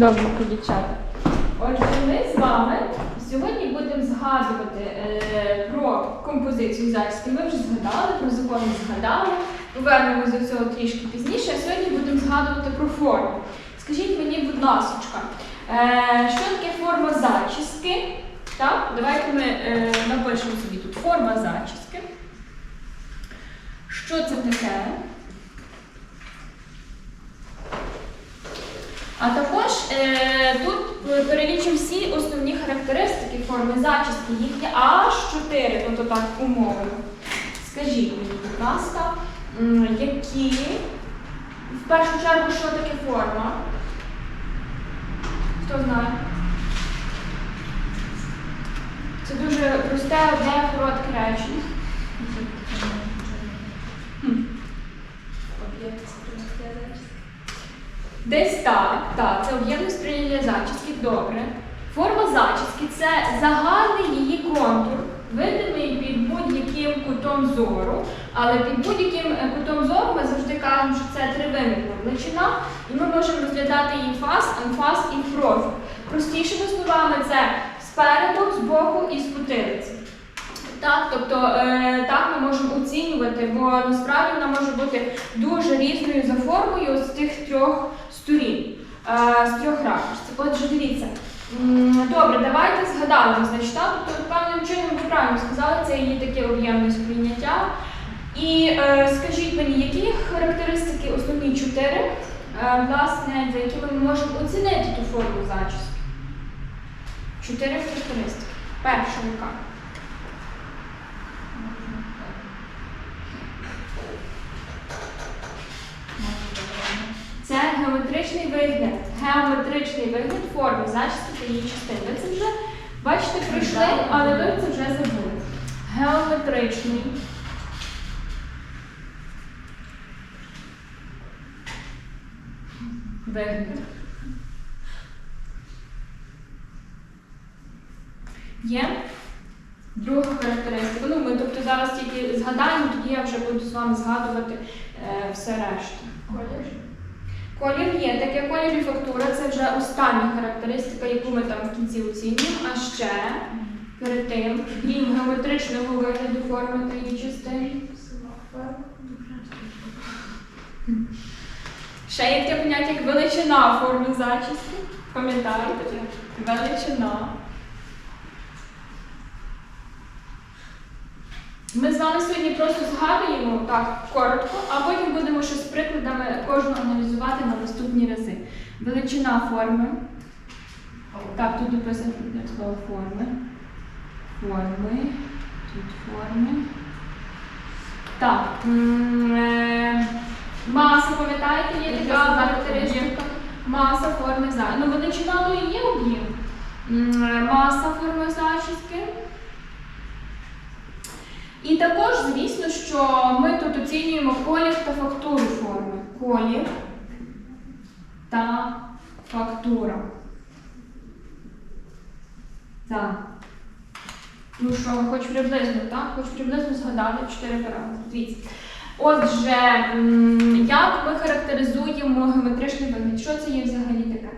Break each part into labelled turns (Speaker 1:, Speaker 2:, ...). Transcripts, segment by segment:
Speaker 1: Добренько, дівчата. Отже, ми з вами сьогодні будемо згадувати е, про композицію зачіски. Ми вже згадали, про закони згадали. Повернемось до цього трішки пізніше. А сьогодні будемо згадувати про форму. Скажіть мені, будь ласка, е, що таке форма зачіски? Так, давайте ми е, напишемо собі тут форма зачіски. Що це таке? А також е, тут перелічимо всі основні характеристики форми зачіски. Їх є аж чотири, тобто так умовно. Скажіть мені, будь ласка, які в першу чергу, що таке форма? Хто знає? Це дуже просте, одне коротке речення. Хм. Об'єкт сприйняття зачіски. Десь так, так, це об'ємне сприйняття зачіски, добре. Форма зачіски це загальний її контур, видимий під будь-яким кутом зору, але під будь-яким е, кутом зору ми завжди кажемо, що це тривимірна величина, і ми можемо розглядати її фас, анфас і профіль. Простішими словами, це спереду, збоку і з. Так, тобто е, так ми можемо оцінювати, бо насправді вона може бути дуже різною за формою з тих трьох сторін, е, з трьох ракурсів. Отже, дивіться. Добре, давайте згадаємо, значить, так, тобто певним чином ви правильно сказали, це є таке об'ємне сприйняття. І е, скажіть мені, які характеристики основні чотири, е, власне, за якими ми можемо оцінити ту форму зачіски? Чотири характеристики. Перша яка? Це геометричний вигляд. Геометричний вигляд форми зачіски та її частин. Ви це вже бачите, пройшли, але ви це вже забули. Геометричний. Вигляд. Є друга характеристика. Ну, ми тобто зараз тільки згадаємо, тоді я вже буду з вами згадувати е, все решта. Колір? Колір є. Таке колір і фактура це вже остання характеристика, яку ми там в кінці оцінюємо. А ще перед тим, крім геометричного вигляду форми та її частини. Ще є таке поняття як величина форми зачіску. Пам'ятаєте? Величина. Ми з вами сьогодні просто згадуємо так коротко, а потім будемо ще з прикладами кожного аналізувати на наступні рази. Величина форми. Так, тут написано слово форми. Форми. Тут форми. Так. е, Маса, пам'ятаєте, є така характеристика. Маса форми зачіски. Ну, величина то і є об'єм. Е, Маса форми зачіски. І також, звісно, що ми тут оцінюємо колір та фактуру форми. Колір та фактура. Так. Ну що, хоч приблизно, так? Хоч приблизно згадали чотири параметри. Дивіться. Отже, як ми характеризуємо геометричний вигляд? Що це є взагалі таке?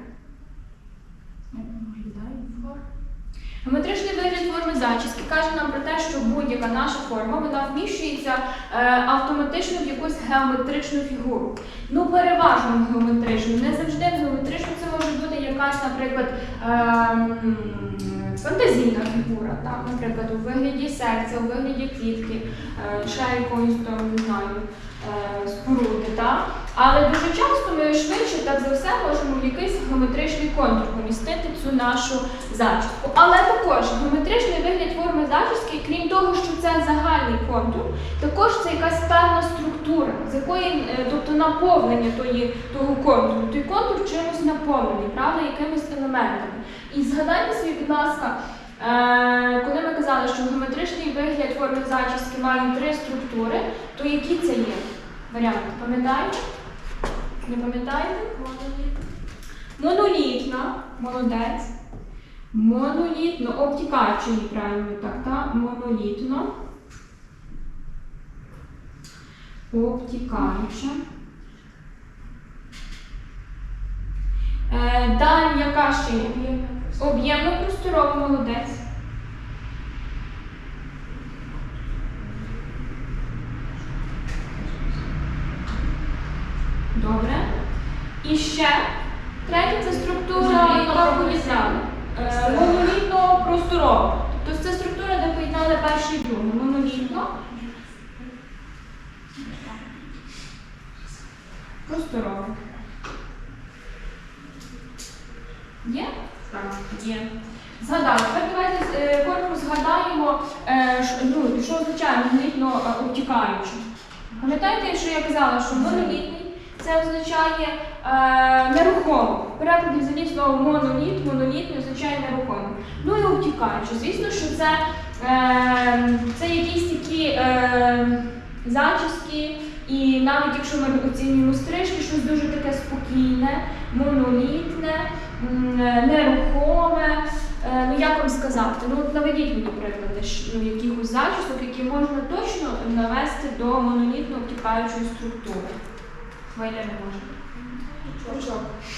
Speaker 1: Геометричний вигляд форми зачіски каже нам про те, що будь-яка наша форма вона вміщується е, автоматично в якусь геометричну фігуру. Ну, переважно геометричну. Не завжди геометрично це може бути якась, наприклад, ем, фантазійна фігура, наприклад, у вигляді серця, у вигляді квітки, е, ще якоїсь там, не знаю, е? Але дуже часто ми швидше так за все можемо в якийсь геометричний контур помістити цю нашу зачіску. Але також геометричний вигляд форми зачіски, крім того, що це загальний контур, також це якась певна структура, з якої, е, тобто наповнення тої, того контуру. Той контур чимось наповнений, правда, якимись елементами. І згадайте собі, будь ласка, е, коли ми казали, що геометричний вигляд форми зачіски має три структури, то які це є варіанти? Пам'ятаєте? Не пам'ятаєте? Монолітна, молодець. Монолітно, обтікаючи її правильно так, так? Монолітно. Обтікаюча. Е, далі яка ще? Об'ємно просторова, молодець. Добре. І ще третя це структура, яка поєднала. Е, Монолітно просторова. Тобто це структура, де поєднали перше і друге. Монолітно. Просторова. Є? Так, є. Згадали. Тепер давайте е, коротко згадаємо, е, що, ну, що означає монолітно обтікаючи. Пам'ятаєте, що я казала, що монолітний це означає нерухомо. В перекладі взагалі слово моноліт, монолітний означає нерухомо. Ну і обтікаючи. Звісно, що це, е, це якісь такі е, зачіски, і навіть якщо ми оцінюємо стрижки, щось дуже таке спокійне, монолітне, нерухоме. Е, Ну, як вам сказати? Ну, от наведіть мені приклади ну, якихось зачісок, які можна точно навести до монолітно обтікаючої структури. Хвиля не може.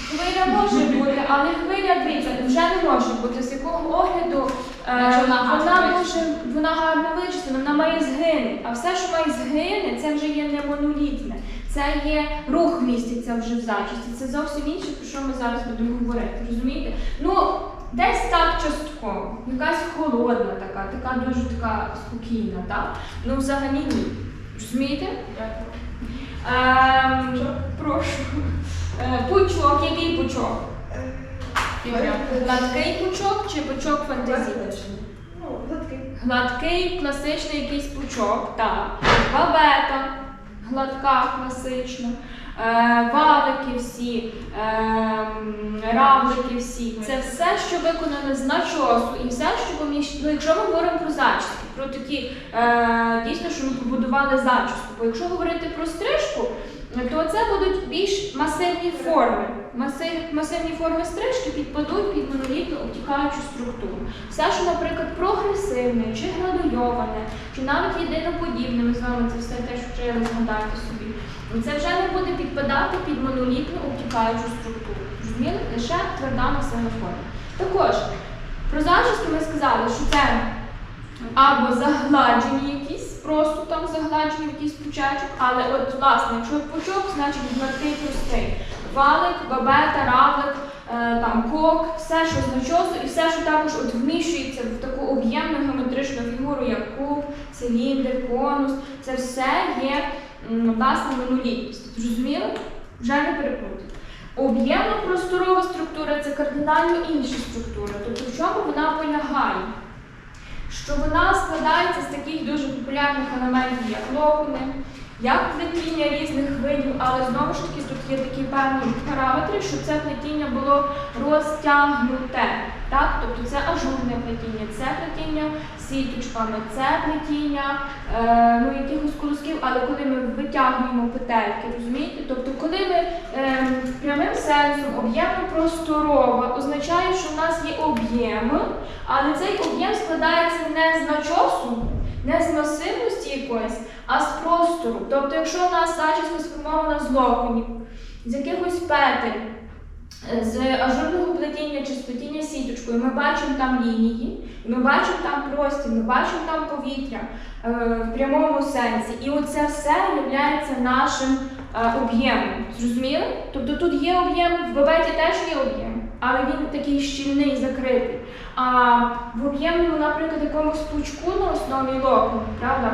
Speaker 1: Хвиля може бути, але хвиля, дивіться, вже не може бути. З якого огляду е,
Speaker 2: Якщо вона гарно
Speaker 1: вона може, вона гарно вичислена, вона має згини. А все, що має згини, це вже є не монолітне. Це є рух міститься вже в зачісті. Це зовсім інше, про що ми зараз будемо говорити. Розумієте? Ну, десь так частково. Якась холодна така, така дуже така спокійна, так? Ну, взагалі ні. Розумієте? Ем, прошу. Е, Пучок, який пучок? Гладкий пучок чи пучок фантазійний? Гладкий, класичний якийсь пучок, так. Бабета, гладка, класична. Е, валики всі, е, равлики всі. Це все, що виконане з начосу, і все, що поміщено. Ну, якщо ми говоримо про зачіски, про такі е, дійсно, що ми побудували зачіску. Бо якщо говорити про стрижку, то це будуть більш масивні форми. Масив, масивні форми стрижки підпадуть під монолітну обтікаючу структуру. Все, що, наприклад, прогресивне, чи градуйоване, чи навіть єдиноподібне, ми з вами це все теж вчили, згадайте собі. Це вже не буде підпадати під монолітну обтікаючу структуру. Зрозуміли? Лише тверда масивна форма. Також про зачіски ми сказали, що це або загладжені просто там загладжені якийсь пучечок, але от власне, якщо пучок, значить гладкий простий. Валик, бабета, равлик, е, там кок, все, що з і все, що також от вміщується в таку об'ємну геометричну фігуру, як куб, циліндр, конус, це все є власне монолітність. Зрозуміли? Вже не переплутайте. Об'ємно-просторова структура це кардинально інша структура. Тобто в чому вона полягає? Що вона складається з таких дуже популярних елементів, як локони, як плетіння різних видів, але знову ж таки тут є такі певні параметри, щоб це плетіння було розтягнуте. Так? Тобто це ажурне плетіння, це плетіння сіточками, це плетіння е, ну, якихось колосків, але коли ми витягуємо петельки, розумієте? Тобто, коли ми е, прямим сенсом об'ємно просторова означає, що в нас є об'єм, але цей об'єм складається не з начосу, не з масивності якоїсь, а з простору. Тобто, якщо у нас зачіска сформована з локонів, з якихось петель, з ажурного плетіння чи з плетіння сіточкою, ми бачимо там лінії, ми бачимо там простір, ми бачимо там повітря е, в прямому сенсі. І оце все є нашим е, об'ємом. Зрозуміли? Тобто тут є об'єм, в бабеті теж є об'єм, але він такий щільний, закритий. А в об'ємному, наприклад, якомусь пучку на основі локону, правда?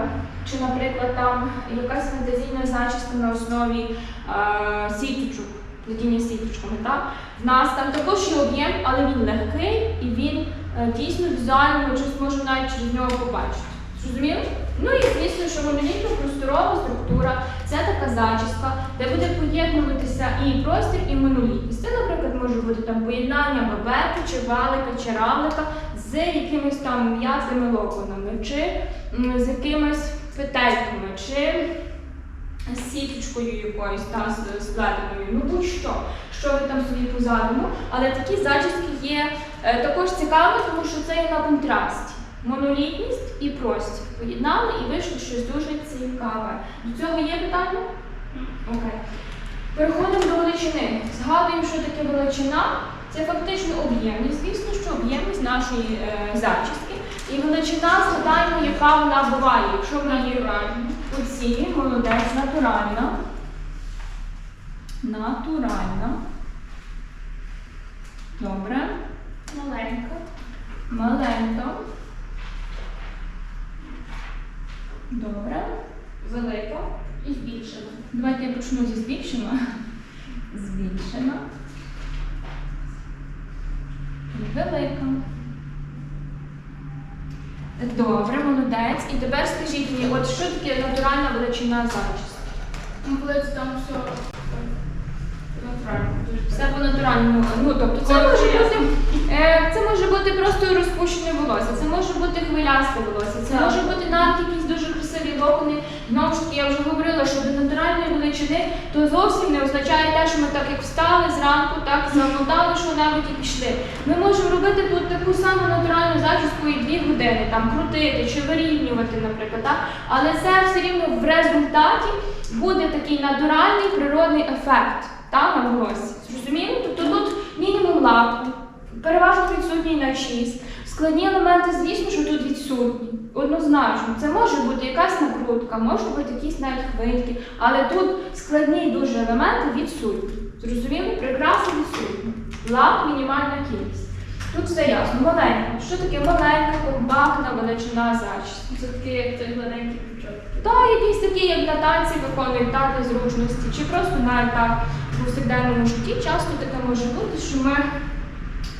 Speaker 1: Чи, наприклад, там якась фантазійна зачіска на основі е, сіточок, плетіння сіточками, так? В нас там також є об'єм, але він легкий і він е, дійсно візуально ми щось можемо навіть через нього побачити. Зрозуміли? Ну і звісно, що монолітно просторова структура це така зачіска, де буде поєднуватися і простір, і монолітність. Це, наприклад, може бути там поєднання бабети, чи валика, чи равлика з якимись там м'язними локонами, чи з якимись петельками, чи сіточкою якоюсь та з- сплетеною, ну будь-що, що ви там собі позадуму. Але такі зачіски є е, також цікаві, тому що це є на контрасті. Монолітність і простір. Поєднали і вийшло щось дуже цікаве. До цього є питання? Окей. Переходимо до величини. Згадуємо, що таке величина. Це фактично об'ємність. Звісно, що об'ємність нашої е, зачіски. І величина, згадаємо, яка вона буває. Якщо ми її оці, молодець, натуральна. Натуральна. Добре.
Speaker 2: Маленька.
Speaker 1: Маленька. Добре.
Speaker 2: Велика і збільшена.
Speaker 1: Давайте я почну зі. Збільшена. І велика. Добре, молодець. І тепер скажіть мені, от що таке натуральна величина зачіску?
Speaker 2: Ну, коли це там все натурально. Дуже
Speaker 1: Все по натуральному. Ну, тобто це може бути, е, це може бути просто розпущене волосся, це може бути хвилясте волосся, це
Speaker 2: Так.
Speaker 1: може бути навіть якісь дуже красиві локони. Знову ж таки, я вже говорила, що до натуральної величини то зовсім не означає те, що ми так як встали зранку, так замотали що-небудь і пішли. Ми можемо робити тут таку саму натуральну зачіску і дві години, там крутити чи вирівнювати, наприклад, так? але це все рівно в результаті буде такий натуральний природний ефект та, на волосі. Зрозуміло? Тобто тут мінімум лаку, переважно відсутній на 6. Складні елементи, звісно, що тут відсутні. Однозначно, це може бути якась накрутка, може бути якісь навіть хвильки, але тут складні дуже елементи відсутні. Зрозуміло? Прикраси відсутні. Лак мінімальна кількість. Тут все ясно. Маленька. Що таке маленька, компактна величина зачіски?
Speaker 2: Це такий, як той гладенький пучок.
Speaker 1: Та якісь такі, як на танці виконують так для зручності, чи просто навіть так у повсякденному житті часто таке може бути, що ми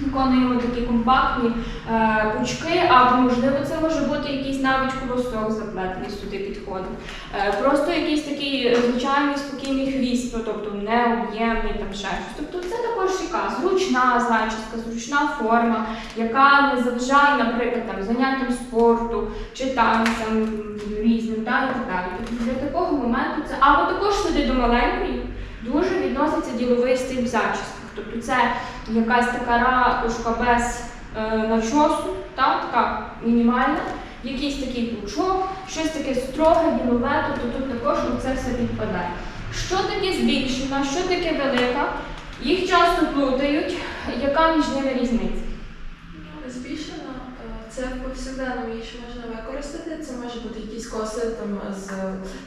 Speaker 1: виконуємо такі компактні е, пучки, або можливо це може бути якийсь навіть колосок заплетений сюди підходить. Е, просто якийсь такий звичайний спокійний хвіст, тобто необ'ємний там ще щось. Тобто це також яка зручна зачіска, зручна форма, яка не заважає, наприклад, там заняттям спорту чи танцям різним та, і так далі. Тобто для такого моменту це або також сюди до маленької дуже відноситься діловий стиль в зачісках. Тобто це якась така ракушка без е, начосу, так, така мінімальна, якийсь такий пучок, щось таке строге, ділове, тобто тут також це все підпадає. Що таке збільшена, що таке велика? Їх часто плутають, яка між ними різниця?
Speaker 3: Збільшено е, це в повсякденному її можна використати. Це може бути якісь коси там з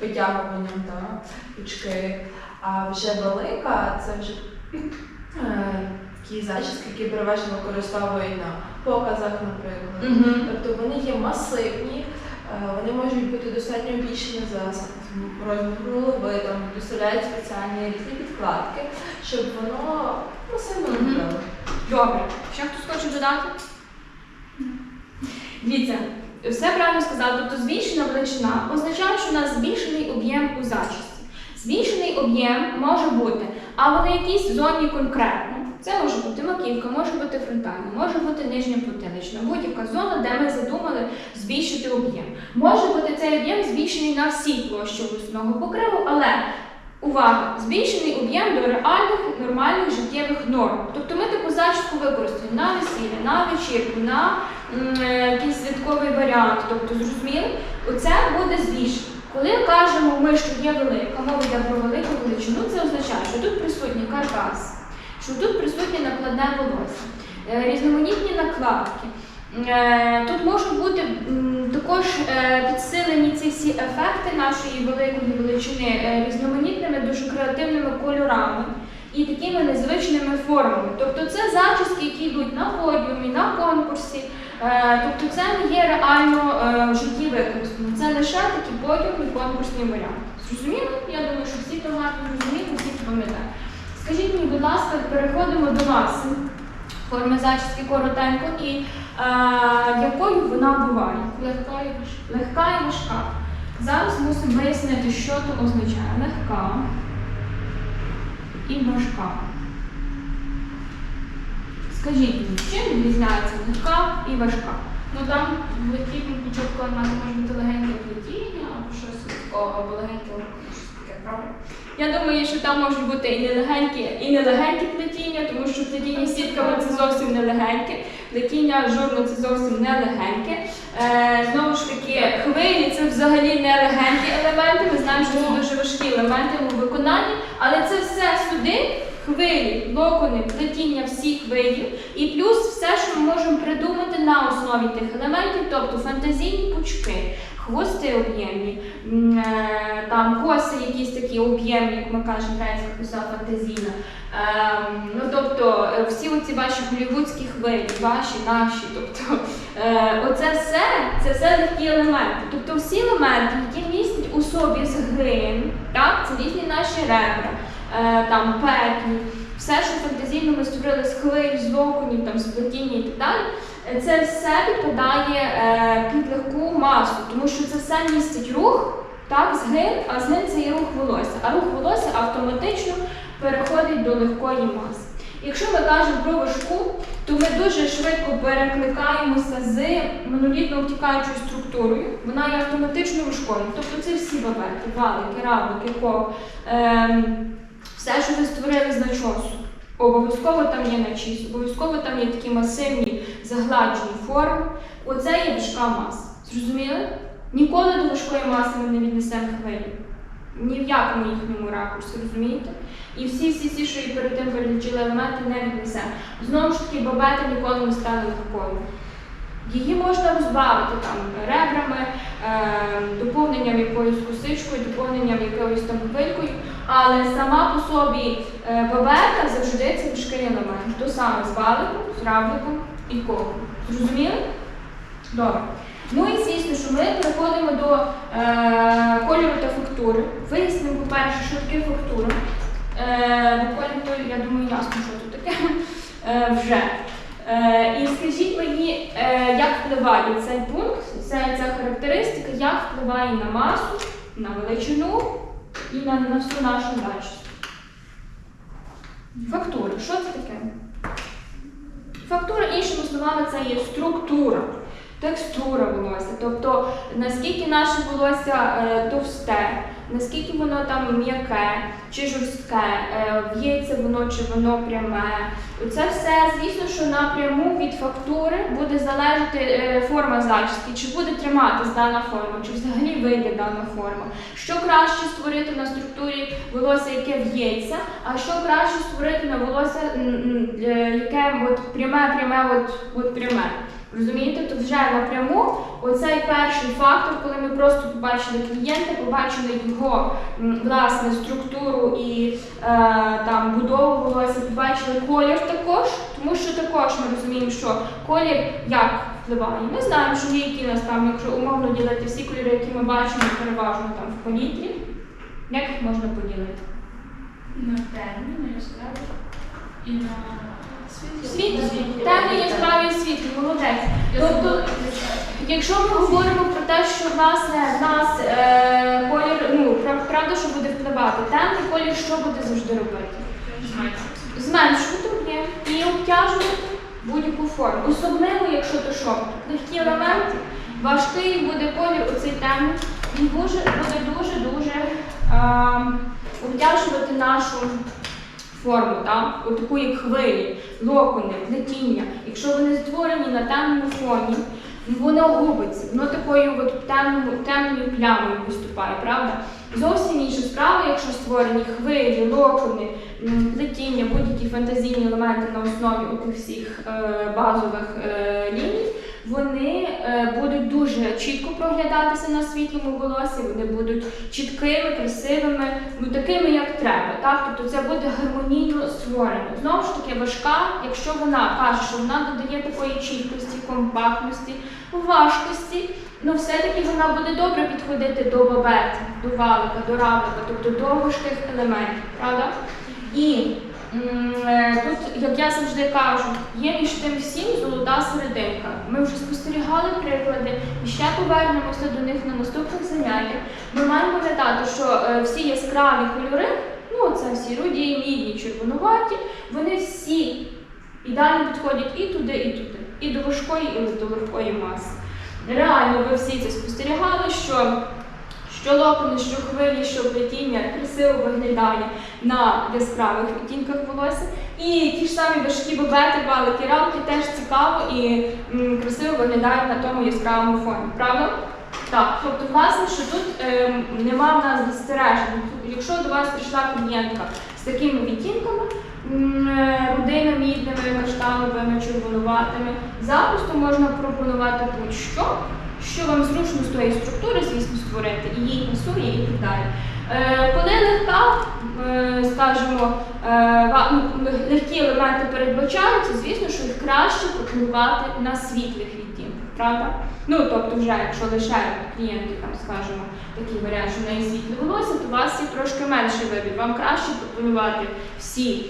Speaker 3: витягуванням та пучки. А вже велика це вже такі зачіски, які переважно використовують на показах, наприклад. Тобто вони є масивні, е, вони можуть бути достатньо більшими за розмір голови, там доставляють спеціальні різні підкладки, щоб воно ну, сильно не було.
Speaker 1: Добре. Ще хтось хоче додати? Дивіться, все правильно сказали. Тобто збільшена величина означає, що у нас збільшений об'єм у зачісті. Збільшений об'єм може бути або на якійсь зоні конкретно. Це може бути маківка, може бути фронтальна, може бути нижня потилична, будь-яка зона, де ми задумали збільшити об'єм. Може бути цей об'єм збільшений на всій площі волосного покриву, але увага! Збільшений об'єм до реальних нормальних життєвих норм. Тобто ми таку зачіску використаємо на весілля, на вечірку, на е, якийсь святковий варіант. Тобто, зрозуміли, оце буде збільшено. Коли кажемо ми, що є велика, мова йде про велику величину, це означає, що тут присутній каркас, що тут присутнє накладне волосся, е, різноманітні накладки. Е, Тут можуть бути також е, підсилені ці всі ефекти нашої великої величини різноманітними, дуже креативними кольорами і такими незвичними формами. Тобто це зачіски, які йдуть на подіумі, на конкурсі. Е, Тобто це не є реально е, житті використано. Це лише такі подіумні конкурсні варіанти. Зрозуміло? Я думаю, що всі гарно розуміють, всі пам'ятають. Скажіть мені, будь ласка, переходимо до вас. Форми зачіски коротенько і е, якою вона буває?
Speaker 2: Легка і важка.
Speaker 1: Легка і важка. Зараз мусимо вияснити, що то означає. Легка і важка. Скажіть мені, чим відрізняється легка і важка?
Speaker 2: Ну там в легкій початку мати може бути легеньке плетіння або щось такого, або легеньке щось таке, правда?
Speaker 1: Я думаю, що там можуть бути і нелегенькі, і нелегенькі плетіння, тому що плетіння сітками це зовсім не легеньке, плетіння журно це зовсім не легеньке. Е, знову ж таки, хвилі це взагалі не легенькі елементи. Ми знаємо, що це дуже важкі елементи у виконанні, але це все сюди хвилі, локони, плетіння всіх видів, і плюс все, що ми можемо придумати на основі тих елементів, тобто фантазійні пучки, хвости об'ємні, е, там коси якісь такі об'ємні, як ми кажемо, українська коса фантазійна. Ем, ну тобто е, всі оці ваші голівудські хвилі, ваші, наші, тобто е, оце все, це все легкі елементи. Тобто всі елементи, які містять у собі згин, так, це різні наші ребра, там петлі, все, що фантазійно ми створили з хвиль, з локонів, там, з плетіння і так далі. е, Це все підпадає е, під легку масу, тому що це все містить рух, так, згин, а згин це є рух волосся. А рух волосся автоматично переходить до легкої маси. Якщо ми кажемо про важку, то ми дуже швидко перекликаємося з монолітно втікаючою структурою. Вона є автоматично важкою. Тобто це всі бабеки, валики, равлики, ков, ем, все, що ви створили з. Обов'язково там є начіс, обов'язково там є такі масивні загладжені форми. Оце є важка маса. Зрозуміли? Ніколи до важкої маси ми не віднесемо хвилі. Ні в якому їхньому ракурсі, розумієте? І всі, всі, всі, що і перед тим перелічили елементи, не віднесемо. Знову ж таки, бабета ніколи не стане легкою. Її можна розбавити там ребрами, е, доповненням якоюсь косичкою, доповненням якоюсь там хвилькою, але сама по собі е, бабета завжди це важкий елемент. То саме з валиком, з равликом і ковом. Зрозуміли? Добре. Ну і звісно, що ми переходимо до е, кольору та фактури. Вияснимо, по-перше, що таке фактура. Е, буквально то, я думаю, ясно, що тут таке е, вже. Е, і скажіть мені, е, як впливає цей пункт, ця, ця характеристика, як впливає на масу, на величину і на, на всю нашу дачу. Фактура. Що це таке? Фактура, іншими словами, це є структура, текстура волосся. Тобто наскільки наше волосся е, товсте, наскільки воно там м'яке чи жорстке, е, в'ється воно чи воно пряме. Це все, звісно, що напряму від фактури буде залежати е, форма зачіски, чи буде триматись дана форма, чи взагалі вийде дана форма. Що краще створити на структурі волосся, яке в'ється, а що краще створити на волосся, е, яке от пряме, пряме, от, от пряме. Розумієте, то вже напряму оцей перший фактор, коли ми просто побачили клієнта, побачили його власне структуру і е, там будову побачили колір також, тому що також ми розуміємо, що колір як впливає. Ми знаємо, що є які у нас там, якщо умовно ділити всі кольори, які ми бачимо переважно там в повітрі, як їх можна поділити?
Speaker 2: На темні, на яскраві і на
Speaker 1: Світлі, темні, яскраві і світлі, молодець. Тобто, якщо ми говоримо про те, що власне в нас е, колір, ну правда, що буде впливати, темний колір що буде завжди робити? Зменшувати об'єм і обтяжувати будь-яку форму. Особливо, якщо то що, легкі елементи, важкий буде колір, оцей темний, він дуже, буде дуже-дуже обтяжувати нашу форму, так? Отаку як хвилі, локони, плетіння. Якщо вони створені на темному фоні, воно губиться, воно такою от темною, темною плямою виступає, правда? Зовсім інша справа, якщо створені хвилі, локони, летіння, будь-які фантазійні елементи на основі отих всіх е, базових е, ліній, вони е, будуть дуже чітко проглядатися на світлому волосі, вони будуть чіткими, красивими, ну такими, як треба. Так? Тобто це буде гармонійно створено. Знову ж таки, важка, якщо вона каже, що вона додає такої чіткості, компактності, важкості, ну все-таки вона буде добре підходити до бабети, до валика, до равлика, тобто до важких елементів, правда? І тут, як я завжди кажу, є між тим всім золота серединка. Ми вже спостерігали приклади і ще повернемося до них на наступних заняттях. Ми маємо пам'ятати, що е, всі яскраві кольори, ну це всі руді, мідні, червонуваті, вони всі ідеально підходять і туди, і туди, і до важкої, і до легкої маси. Реально, ви всі це спостерігали, що що локони, що хвилі, що плетіння красиво виглядає на яскравих відтінках волосся. І ті ж самі важкі бобети, балики, рамки теж цікаво і красиво виглядають на тому яскравому фоні. Правда? Так, тобто, власне, що тут ем, нема в нас застережень. Якщо до вас прийшла клієнтка з такими відтінками, е, рудими, мідними, каштановими, червонуватими. Запросто можна пропонувати будь-що, що вам зручно з тої структури, звісно, створити, і їй пасує і так далі. Е, Коли легка, е, скажімо, е, ну, легкі елементи передбачаються, звісно, що їх краще пропонувати на світлих відтінках, правда? Ну, тобто, вже якщо лише клієнти, там, скажімо, такий варіант, що в неї світле волосся, то у вас є трошки менший вибір. Вам краще пропонувати всі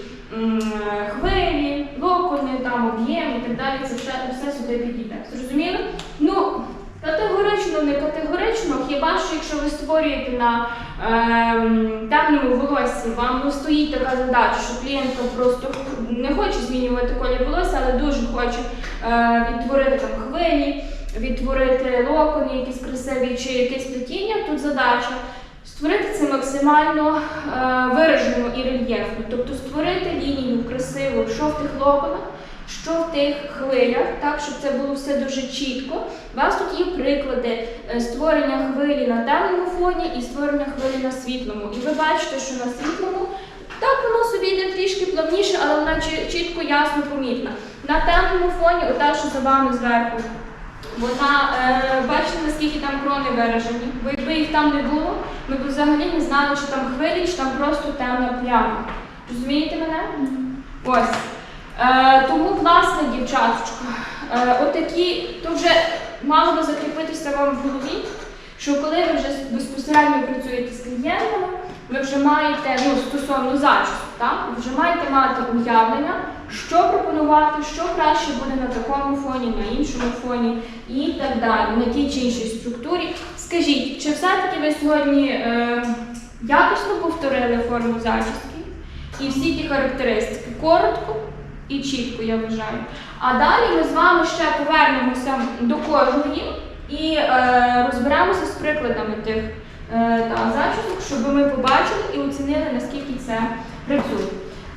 Speaker 1: хвилі, локони, там, об'єм і так далі. Це все, все сюди підійде. Зрозуміло? Ну, категорично, не категорично, хіба що якщо ви створюєте на ем, темному волоссі, вам стоїть така задача, що клієнтка просто не хоче змінювати колір волосся, але дуже хоче е, відтворити там хвилі, відтворити локони, якісь красиві чи якесь плетіння. Тут задача створити це максимально е, виражено і рельєфно, тобто створити лінію красиву, в тих локонах, що в тих хвилях, так щоб це було все дуже чітко. У вас тут є приклади е, створення хвилі на темному фоні і створення хвилі на світлому. І ви бачите, що на світлому так воно собі йде трішки плавніше, але вона чітко, ясно помітна. На темному фоні, ота, що за вами зверху, вона, е, бачите, наскільки там крони виражені. Бо якби їх там не було, ми б взагалі не знали, чи там хвилі, чи там просто темна пляма. Розумієте мене? Ось. Е, тому, власне, дівчаточка, е, отакі, то вже мало би закріпитися вам в голові, що коли ви вже безпосередньо працюєте з клієнтами, ви вже маєте, ну, стосовно зачісу, так? ви вже маєте мати уявлення, що пропонувати, що краще буде на такому фоні, на іншому фоні і так далі, на тій чи іншій структурі. Скажіть, чи все-таки ви сьогодні е, якісно повторили форму зачіски і всі ті характеристики? Коротко і чітко, я вважаю. А далі ми з вами ще повернемося до кожної і е, розберемося з прикладами тих е, та, зачісок, щоб ми побачили і оцінили, наскільки це працює.